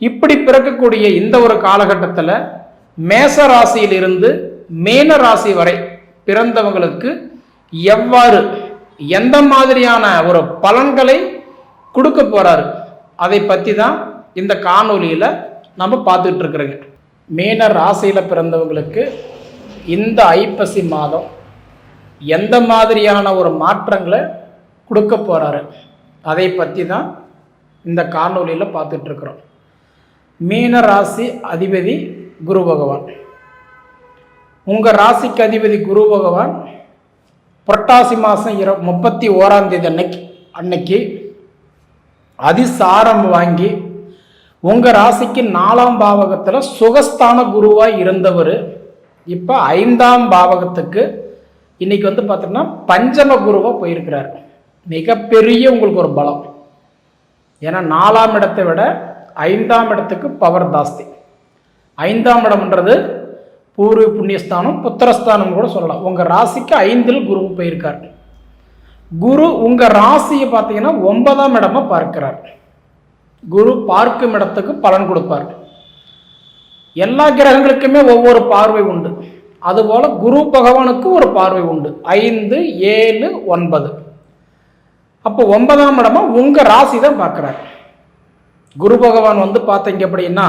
இப்படி பிறக்கக்கூடிய இந்த ஒரு காலகட்டத்தில் மேச ராசியிலிருந்து மேன ராசி வரை பிறந்தவங்களுக்கு எவ்வாறு எந்த மாதிரியான ஒரு பலன்களை கொடுக்க போறாரு அதை பற்றி தான் இந்த காணொலியில் நம்ம பார்த்துட்டு இருக்கிறோங்க. மேன ராசியில் பிறந்தவங்களுக்கு இந்த ஐப்பசி மாதம் எந்த மாதிரியான ஒரு மாற்றங்களை கொடுக்க போகிறாரு அதை பற்றி தான் இந்த காணொலியில் பார்த்துட்ருக்குறோம் மீன ராசி அதிபதி குரு பகவான். உங்கள் ராசிக்கு அதிபதி குரு பகவான் புரட்டாசி மாதம் இர முப்பத்தி ஓராம் தேதி அன்னைக்கு அன்னைக்கு அதிசாரம் வாங்கி உங்கள் ராசிக்கு நாலாம் பாவகத்தில் சுகஸ்தான குருவாக இருந்தவர் இப்போ ஐந்தாம் பாவகத்துக்கு இன்னைக்கு வந்து பார்த்தோம்னா பஞ்சம குருவாக போயிருக்கிறார். மிகப்பெரிய உங்களுக்கு ஒரு பலம். ஏன்னா நாலாம் இடத்தை விட ஐந்தாம் இடத்துக்கு பவர் ஜாஸ்தி. ஐந்தாம் இடம்ன்றது பூர்வ புண்ணியஸ்தானம் புத்திரஸ்தானம் கூட சொல்லலாம். உங்கள் ராசிக்கு ஐந்தில் குரு போயிருக்கார். குரு உங்கள் ராசியை பார்த்தீங்கன்னா ஒன்பதாம் இடமா பார்க்கிறார். குரு பார்க்கும் இடத்துக்கு பலன் கொடுப்பார். எல்லா கிரகங்களுக்குமே ஒவ்வொரு பார்வை உண்டு. அதுபோல் குரு பகவானுக்கு ஒரு பார்வை உண்டு. ஐந்து ஏழு ஒன்பது. அப்போ ஒன்பதாம் இடமா உங்கள் ராசி தான் பார்க்குறாரு. குரு பகவான் வந்து பார்த்தீங்க அப்படின்னா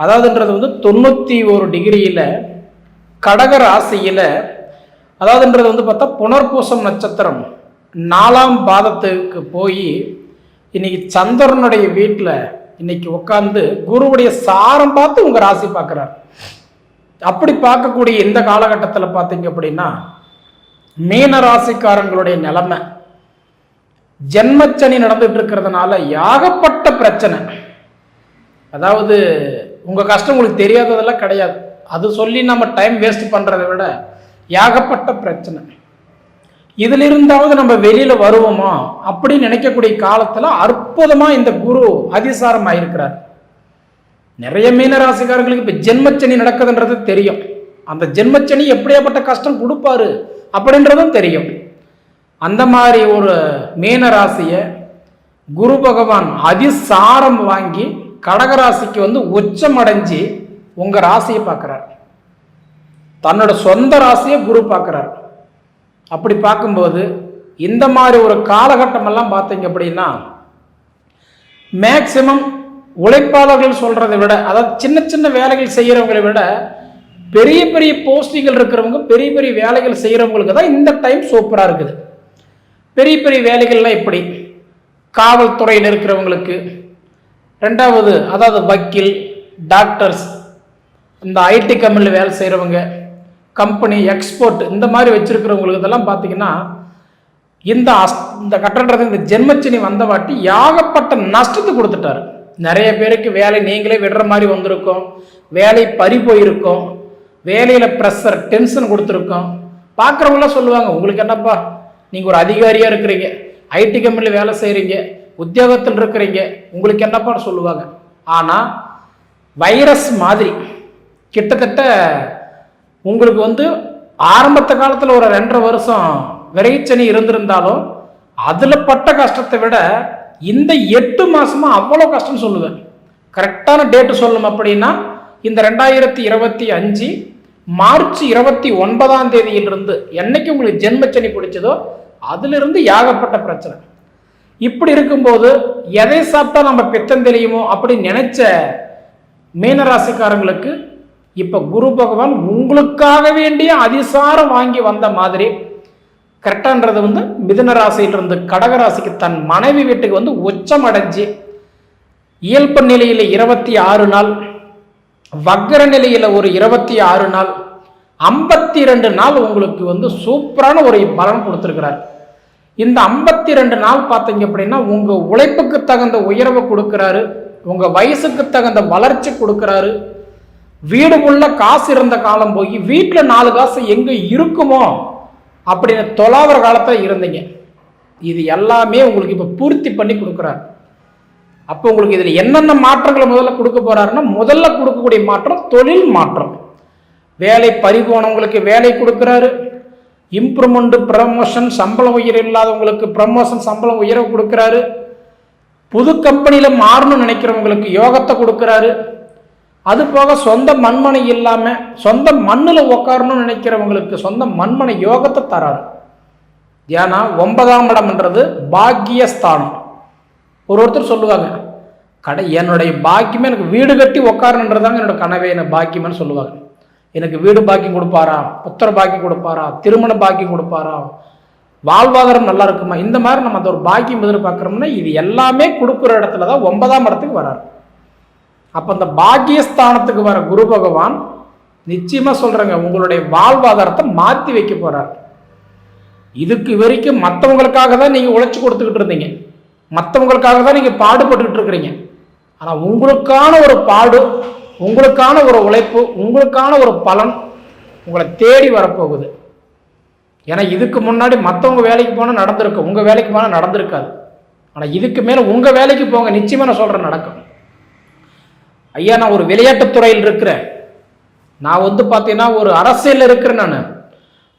அதாவதுன்றது வந்து தொண்ணூற்றி ஒரு டிகிரியில் கடக ராசியில் அதாவதுன்றது வந்து பார்த்தா புனர்பூசம் நட்சத்திரம் நாலாம் பாதத்துக்கு போய் இன்னைக்கு சந்திரனுடைய வீட்டில் இன்னைக்கு உட்காந்து குருவுடைய சாரம் பார்த்து உங்கள் ராசி பார்க்குறாரு. அப்படி பார்க்கக்கூடிய இந்த காலகட்டத்தில் பார்த்தீங்க அப்படின்னா மீன ராசிக்காரங்களுடைய நிலைமை ஜென்மச்சனி நடந்துட்டு இருக்கிறதுனால யாகப்பட்ட பிரச்சனை. அதாவது உங்கள் கஷ்டம் உங்களுக்கு தெரியாததெல்லாம் கிடையாது. அது சொல்லி நம்ம டைம் வேஸ்ட் பண்ணுறதை விட ஏகப்பட்ட பிரச்சனை. இதில் இருந்தாவது நம்ம வெளியில் வருவோமா அப்படின்னு நினைக்கக்கூடிய காலத்தில் அற்புதமாக இந்த குரு அதிசாரம் ஆயிருக்கிறார். நிறைய மீனராசிக்காரங்களுக்கு இப்போ ஜென்மச்சனி நடக்குதுன்றது தெரியும். அந்த ஜென்மச்சனி எப்படியாப்பட்ட கஷ்டம் கொடுப்பாரு அப்படின்றதும் தெரியும். அந்த மாதிரி ஒரு மீன ராசியை குரு பகவான் அதிசாரம் வாங்கி கடகராசிக்கு வந்து உச்சம் அடைஞ்சு உங்கள் ராசியை பார்க்குறார். தன்னோட சொந்த ராசியை குரு பார்க்குறார். அப்படி பார்க்கும்போது இந்த மாதிரி ஒரு காலகட்டமெல்லாம் பார்த்தீங்க அப்படின்னா மேக்சிமம் உழைப்பாளர்கள் சொல்கிறத விட அதாவது சின்ன சின்ன வேலைகள் செய்கிறவங்களை விட பெரிய பெரிய போஸ்டிங்கள் இருக்கிறவங்க பெரிய பெரிய வேலைகள் செய்கிறவங்களுக்கு தான் இந்த டைம் சூப்பராக இருக்குது. பெரிய பெரிய வேலைகள்லாம் எப்படி? காவல்துறையில் இருக்கிறவங்களுக்கு ரெண்டாவது அதாவது வக்கீல் டாக்டர்ஸ் இந்த ஐடி கம்பெனியில் வேலை செய்கிறவங்க கம்பெனி எக்ஸ்போர்ட் இந்த மாதிரி வச்சுருக்கிறவங்களுக்கு இதெல்லாம் பார்த்தீங்கன்னா இந்த அஸ் இந்த கட்டன்றது இந்த ஜென்மச்சினி வந்தவாட்டி ஏகப்பட்ட யாகப்பட்ட நஷ்டத்தை கொடுத்துட்டாரு. நிறைய பேருக்கு வேலை நீங்களே விடுற மாதிரி வந்திருக்கும். வேலை பறி போயிருக்கோம். வேலையில் ப்ரெஷர் டென்ஷன் கொடுத்துருக்கோம். பார்க்குறவங்களாம் சொல்லுவாங்க உங்களுக்கு என்னப்பா? நீங்கள் ஒரு அதிகாரியாக இருக்கிறீங்க. ஐடி கம்பெனியில் வேலை செய்கிறீங்க உத்தியோகத்தில் இருக்கிறீங்க. உங்களுக்கு என்னப்பா சொல்லுவாங்க? ஆனால் வைரஸ் மாதிரி கிட்டத்தட்ட உங்களுக்கு வந்து ஆரம்பத்த காலத்தில் ஒரு ரெண்டரை வருஷம் விரைச்சனி இருந்திருந்தாலும் அதில் பட்ட கஷ்டத்தை விட இந்த எட்டு மாதமாக அவ்வளோ கஷ்டம்னு சொல்லுவேன். கரெக்டான டேட்டு சொல்லணும் அப்படின்னா இந்த ரெண்டாயிரத்தி இருபத்தி அஞ்சு மார்ச் இருபத்தி ஒன்பதாம் தேதியிலிருந்து என்னைக்கு உங்களுக்கு ஜென்மச்சனி பிடிச்சதோ அதிலிருந்து ஏகப்பட்ட பிரச்சனை. இப்படி இருக்கும்போது எதை சாப்பிட்டா நம்ம பித்தம் தெரியுமோ அப்படின்னு நினைச்ச மீனராசிக்காரங்களுக்கு இப்போ குரு பகவான் உங்களுக்காக வேண்டிய அதிசாரம் வாங்கி வந்த மாதிரி கரெக்டான்றது வந்து மிதுன ராசியிலிருந்து கடகராசிக்கு தன் மனைவி வீட்டுக்கு வந்து உச்சம் அடைஞ்சு இயல்பு நிலையில் இருபத்தி ஆறு நாள் வக்கர நிலையில் ஒரு இருபத்தி ஆறு நாள் ஐம்பத்தி ரெண்டு நாள் உங்களுக்கு வந்து சூப்பரான ஒரு பலன் கொடுத்துருக்கிறார். இந்த ஐம்பத்தி ரெண்டு நாள் பார்த்தீங்க அப்படின்னா உங்கள் உழைப்புக்கு தகுந்த உயர்வை கொடுக்குறாரு உங்கள் வயசுக்கு தகுந்த வளர்ச்சி கொடுக்குறாரு. வீடு உள்ள காசு இருந்த காலம் போய் வீட்டில் நாலு காசு எங்கே இருக்குமோ அப்படின்னு தொலாவர காலத்தில் இருந்தீங்க. இது எல்லாமே உங்களுக்கு இப்போ பூர்த்தி பண்ணி கொடுக்குறாரு. அப்போ உங்களுக்கு இதில் என்னென்ன மாற்றங்களை முதல்ல கொடுக்க போகிறாருன்னா முதல்ல கொடுக்கக்கூடிய மாற்றம் தொழில் மாற்றம். வேலை பறிபோனவங்களுக்கு வேலை கொடுக்குறாரு. இம்ப்ரூவ்மெண்ட் ப்ரமோஷன் சம்பளம் உயர் இல்லாதவங்களுக்கு ப்ரமோஷன் சம்பளம் உயர்வு கொடுக்குறாரு. புது கம்பெனியில் மாறணும்னு நினைக்கிறவங்களுக்கு யோகத்தை கொடுக்குறாரு. அது போக சொந்த மண்மனை இல்லாமல் சொந்த மண்ணில் உட்காரணும்னு நினைக்கிறவங்களுக்கு சொந்த மண்மனை யோகத்தை தராரு. ஏன்னா ஒன்பதாம் இடம்ன்றது பாக்கியஸ்தானம். ஒரு ஒருத்தர் சொல்லுவாங்க கடை என்னுடைய பாக்கியமே எனக்கு வீடு கட்டி உக்காரணுன்றதாங்க என்னோட கனவே என்ன பாக்கியம்னு சொல்லுவாங்க. எனக்கு வீடு பாக்கியம் கொடுப்பாரா? புத்திர பாக்கியம் கொடுப்பாரா? திருமண பாக்கியம் கொடுப்பாரா? வாழ்வாதாரம் நல்லா இருக்குமா? இந்த மாதிரி நம்ம அந்த ஒரு பாக்கியம் எதிர்பார்க்குறோம்னா இது எல்லாமே கொடுக்குற இடத்துல தான் ஒன்பதாம் இடத்துக்கு வராரு. அப்போ அந்த பாக்கியஸ்தானத்துக்கு வர குரு பகவான் நிச்சயமாக சொல்கிறேங்க உங்களுடைய வாழ்வாதாரத்தை மாற்றி வைக்க போகிறார் இதுக்கு வரைக்கும் மற்றவங்களுக்காக தான் நீங்கள் உழைச்சி கொடுத்துக்கிட்டு இருந்தீங்க. மற்றவங்களுக்காக தான் நீங்கள் பாடுபட்டுக்கிட்டு இருக்கிறீங்க. ஆனால் உங்களுக்கான ஒரு பாடு உங்களுக்கான ஒரு உழைப்பு உங்களுக்கான ஒரு பலன் உங்களை தேடி வரப்போகுது. ஏன்னா இதுக்கு முன்னாடி மற்றவங்க வேலைக்கு போனால் நடந்திருக்கும் உங்கள் வேலைக்கு போனால் நடந்திருக்காது. ஆனால் இதுக்கு மேலே உங்கள் வேலைக்கு போங்க நிச்சயமாக நான் சொல்கிறேன் நடக்கும். ஐயா நான் ஒரு விளையாட்டுத் துறையில் இருக்கிறேன். நான் வந்து பார்த்தீங்கன்னா ஒரு அரசியலில் இருக்கிறேன் நான்.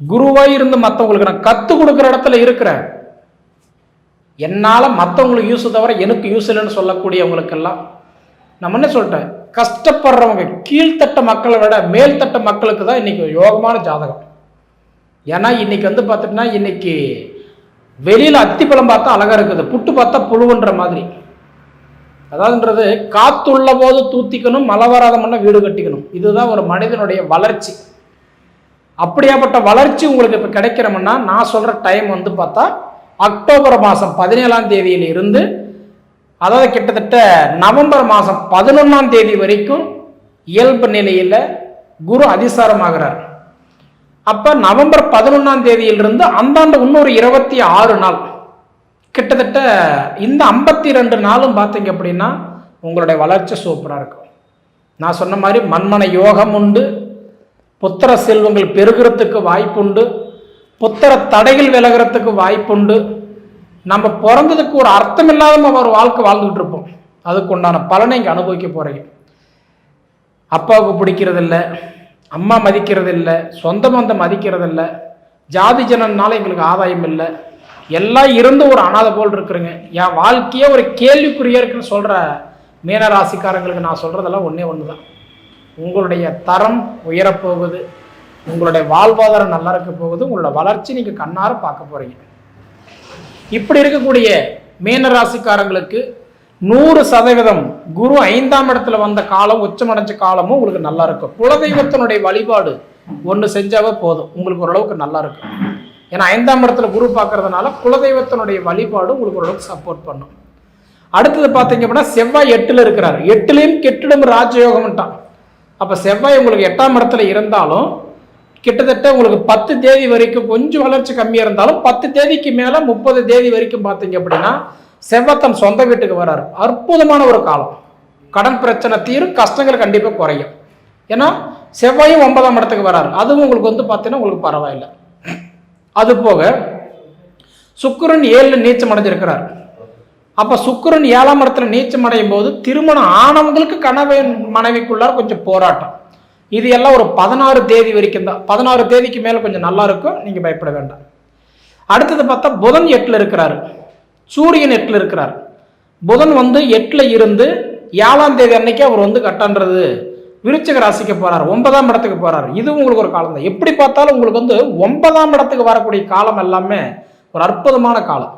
குருவாக இருந்து மற்றவங்களுக்கு நான் கற்றுக் கொடுக்குற இடத்துல இருக்கிறேன். என்னால் மற்றவங்களுக்கு யூஸ் தவிர எனக்கு யூஸ் இல்லைன்னு சொல்லக்கூடியவங்களுக்கெல்லாம் நம்ம என்ன சொல்லிட்டேன். கஷ்டப்படுறவங்க கீழ்த்தட்ட மக்களை விட மேல்தட்ட மக்களுக்கு தான் இன்றைக்கி யோகமான ஜாதகம். ஏன்னா இன்னைக்கு வந்து பார்த்துட்டுனா இன்னைக்கு வெளியில் அத்திப்பழம் பார்த்தா அழகாக இருக்குது புட்டு பார்த்தா புழுவுன்ற மாதிரி. அதாவதுன்றது காத்துள்ள போது தூத்திக்கணும் மழை வராத மண்ணை வீடு கட்டிக்கணும். இதுதான் ஒரு மனிதனுடைய வளர்ச்சி. அப்படியாப்பட்ட வளர்ச்சி உங்களுக்கு இப்போ கிடைக்கிறோம்னா நான் சொல்கிற டைம் வந்து பார்த்தா அக்டோபர் மாதம் பதினேழாம் தேதியில் இருந்து அதாவது கிட்டத்தட்ட நவம்பர் மாதம் பதினொன்றாம் தேதி வரைக்கும் இயல்பு நிலையில் குரு அதிசாரமாகிறார். அப்போ நவம்பர் பதினொன்றாம் தேதியிலிருந்து அந்தாண்டு இன்னொரு இருபத்தி ஆறு நாள். கிட்டத்தட்ட இந்த ஐம்பத்தி ரெண்டு நாளும் பார்த்தீங்க அப்படின்னா உங்களுடைய வளர்ச்சி சூப்பராக இருக்கும். நான் சொன்ன மாதிரி மண்மனை யோகம் உண்டு புத்திர செல்வங்கள் பெருகிறதுக்கு வாய்ப்புண்டு புத்திர தடைகள் விலகிறதுக்கு வாய்ப்புண்டு நம்ம பிறந்ததுக்கு ஒரு அர்த்தம் இல்லாத நம்ம ஒரு வாழ்க்கை வாழ்ந்துகிட்டு இருப்போம். அதுக்கு உண்டான பலனை இங்கே அனுபவிக்க போகிறீங்க அப்பாவுக்கு பிடிக்கிறதில்ல அம்மா மதிக்கிறது இல்லை சொந்த பந்தம் மதிக்கிறது இல்லை ஜாதி ஜனனால எங்களுக்கு ஆதாயம் இல்லை. எல்லாம் இருந்து ஒரு அனாதை போல் இருக்கிறேங்க. என் வாழ்க்கையே ஒரு கேள்விக்குறியா இருக்குன்னு சொல்கிற மீனராசிக்காரங்களுக்கு நான் சொல்கிறதெல்லாம் ஒன்றே ஒன்று தான் உங்களுடைய தரம் உயரப்போகுது உங்களுடைய வாழ்வாதாரம் நல்லா இருக்க போகுது உங்களோட வளர்ச்சி நீங்கள் கண்ணார பார்க்க போகிறீங்க இப்படி இருக்கக்கூடிய மீனராசிக்காரங்களுக்கு நூறு சதவீதம் குரு ஐந்தாம் இடத்துல வந்த காலம் உச்சமடைஞ்ச காலமும் உங்களுக்கு நல்லா இருக்கும். குலதெய்வத்தினுடைய வழிபாடு ஒன்று செஞ்சாவே போதும். உங்களுக்கு ஓரளவுக்கு நல்லா இருக்கும். ஏன்னா ஐந்தாம் இடத்துல குரு பார்க்கறதுனால குலதெய்வத்தினுடைய வழிபாடு உங்களுக்கு ஓரளவுக்கு சப்போர்ட் பண்ணும். அடுத்தது பார்த்தீங்க அப்படின்னா செவ்வாய் எட்டில் இருக்கிறார். எட்டுலேயும் கெட்டிடம் ராஜயோகம்ட்டான். அப்போ செவ்வாய் உங்களுக்கு எட்டாம் இடத்துல இருந்தாலும் கிட்டத்தட்ட உங்களுக்கு பத்து தேதி வரைக்கும் கொஞ்சம் வளர்ச்சி கம்மியாக இருந்தாலும் பத்து தேதிக்கு மேலே முப்பது தேதி வரைக்கும் பார்த்தீங்க அப்படின்னா செவ்வத்தன் சொந்த வீட்டுக்கு வராரு. அற்புதமான ஒரு காலம். கடன் பிரச்சனை தீரும் கஷ்டங்கள் கண்டிப்பாக குறையும். ஏன்னா செவ்வாயும் ஒன்பதாம் இடத்துக்கு வராரு. அதுவும் உங்களுக்கு வந்து பார்த்தீங்கன்னா உங்களுக்கு பரவாயில்லை. அது போக சுக்கரன் ஏழில் நீச்சம் அடைஞ்சிருக்கிறார். அப்போ சுக்கரன் ஏழாம் இடத்துல நீச்சம் அடையும் போது திருமணம் ஆனவங்களுக்கு கணவன் மனைவிக்குள்ளார் கொஞ்சம் போராட்டம். இது எல்லாம் ஒரு பதினாறு தேதி வரைக்கும் தான். பதினாறு தேதிக்கு மேலே கொஞ்சம் நல்லா இருக்கும். நீங்கள் பயப்பட வேண்டாம். அடுத்தது பார்த்தா புதன் எட்டில் இருக்கிறாரு. சூரியன் எட்டில் இருக்கிறார். புதன் வந்து எட்டில் இருந்து ஏழாம் தேதி அன்னைக்கு அவர் வந்து கட்டன்றது விருச்சக ராசிக்கு போகிறார் ஒன்பதாம் இடத்துக்கு போகிறார் இது உங்களுக்கு ஒரு காலம் தான் எப்படி பார்த்தாலும் உங்களுக்கு வந்து ஒன்பதாம் இடத்துக்கு வரக்கூடிய காலம் எல்லாமே ஒரு அற்புதமான காலம்.